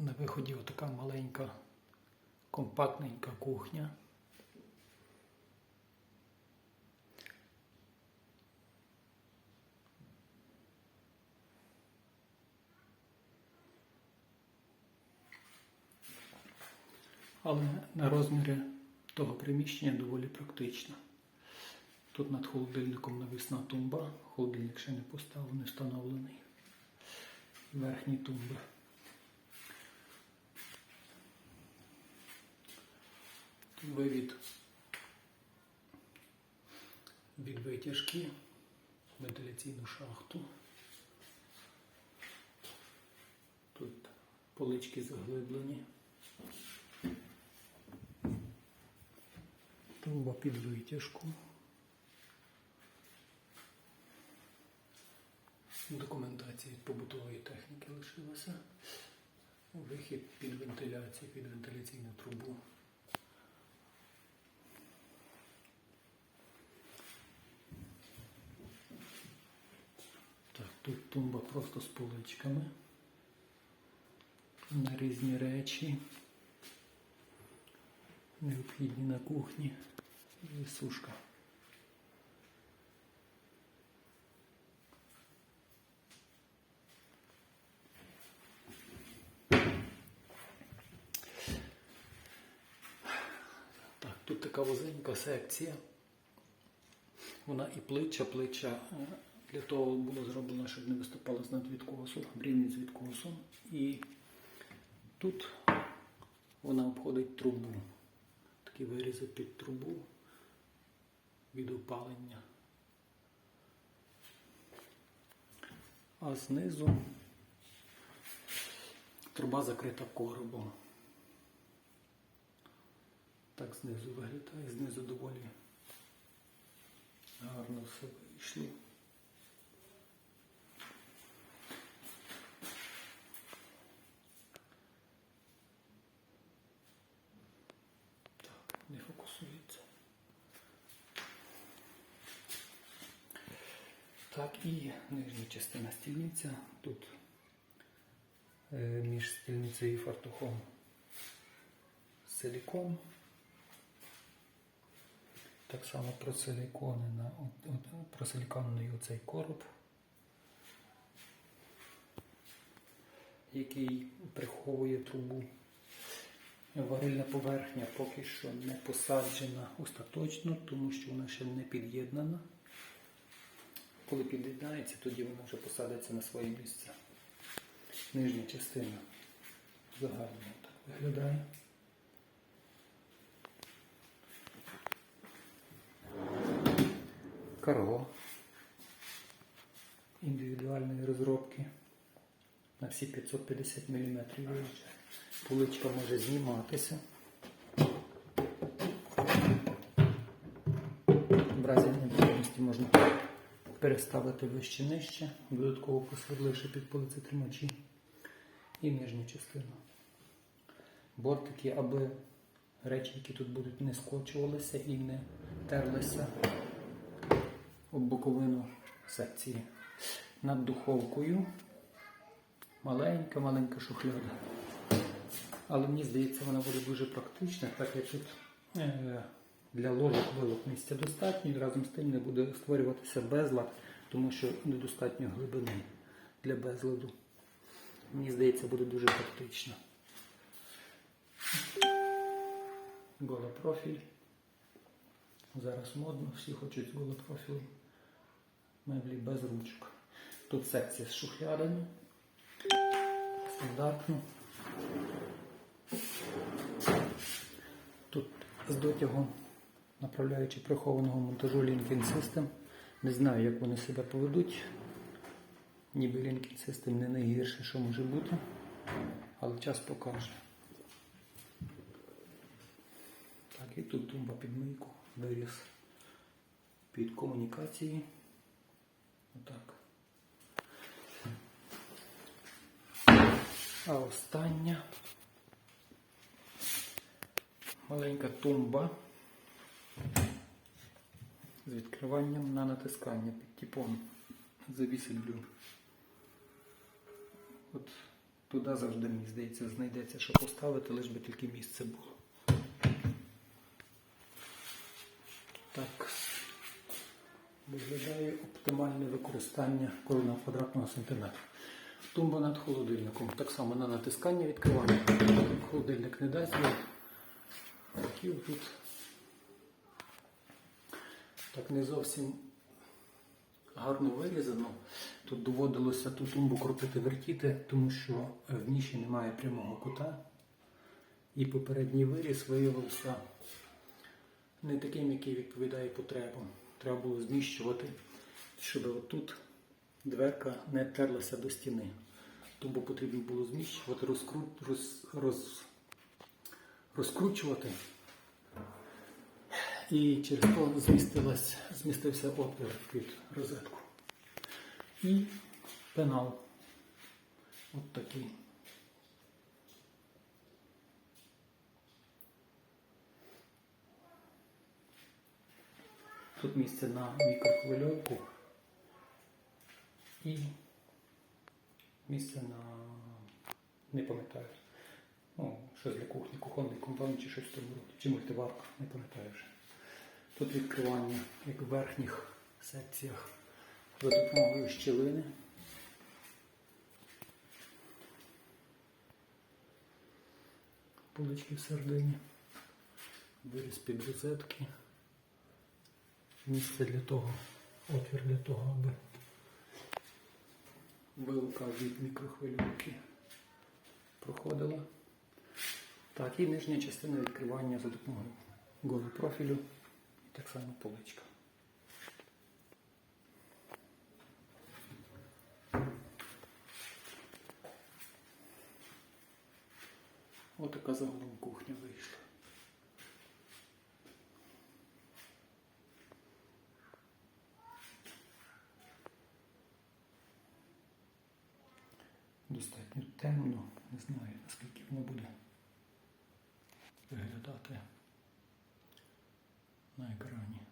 На виході отака маленька, компактненька кухня. Але на розмірі того приміщення доволі практично. Тут над холодильником навісна тумба, холодильник ще не поставлений, встановлений. Верхні тумби. Вивід від витяжки, вентиляційну шахту. Тут полички заглиблені. Труба під витяжку. Документації від побутової техніки лишилося. Вихід під вентиляцію, під вентиляційну трубу. Так, тут тумба просто з поличками. На різні речі. Необхідні на кухні. І сушка. Так, тут така вузенька секція. Вона і плеча, плеча для того було зроблено, щоб не виступало з над відкосу, рівні з відкосом. І тут вона обходить трубу. Такі вирізи під трубу від опалення. А знизу труба закрита коробом. Так знизу виглядає, знизу доволі гарно все вийшло. Так, не фокусується. Так, і нижня частина стільниця. Тут е, між стільницею і фартухом силікон. Так само от, от, оцей короб, який приховує трубу. Варильна поверхня поки що не посаджена остаточно, тому що вона ще не під'єднана. Коли під'єднається, тоді вона вже посадиться на своє місце. Нижня частина загально так виглядає. Карго індивідуальної розробки на всі 550 мм виїжджає. Поличка може зніматися. В разі необхідності можна переставити вище нижче, додатково посверливши під полицетримачі і нижню частину. Бортики, аби речі, які тут будуть, не скочувалися і не терлися об боковину секції. Над духовкою маленька-маленька шухляда. Але мені здається, вона буде дуже практична, так як тут е, для ложок вилок місця достатньо і разом з тим не буде створюватися безлад, тому що недостатньо глибини для безладу. Мені здається, буде дуже практично. Голопрофіль. Зараз модно, всі хочуть з голопрофілем. Меблі без ручок. Тут секція з шухлядами. Стандартно. Тут з дотягом, направляючи прихованого монтажу Linkin System. Не знаю, як вони себе поведуть. Ніби Linkin System не найгірше, що може бути, але час покаже. Так, і тут тумба під мийку, виріс під комунікації. Отак. А остання маленька тумба з відкриванням на натискання під типом завісить блю. От Туди завжди, мені здається, знайдеться, що поставити, лиш би тільки місце було. Так виглядає оптимальне використання кожного квадратного сантиметра. Тумба над холодильником. Так само на натискання відкривання. Холодильник не дасть. Його. Тут так не зовсім гарно вирізано. Тут доводилося ту тумбу крутити вертіти, тому що в ніші немає прямого кута. І попередній виріз виявився не таким, який відповідає потребам. Треба було зміщувати, щоб отут дверка не терлася до стіни. Тумбу потрібно було зміщувати, розкру... роз... Роз... розкручувати. І через то змістився отвір під розетку. І пенал. От такий. Тут місце на мікрохвильовку і місце на не пам'ятаю. Ну, щось для кухні, кухонний компонент чи щось в тому чи мультиварка, не пам'ятаю вже. Тут відкривання як в верхніх секціях за допомогою щілини. Полички всередині, виріз під розетки, місце для того, отвір для того, аби вилка від мікрохвильовки проходила. Так, і нижня частина відкривання за допомогою голого профілю і так само поличка. Отака загалом кухня вийшла. Достатньо темно, не знаю наскільки воно буде виглядати на екрані.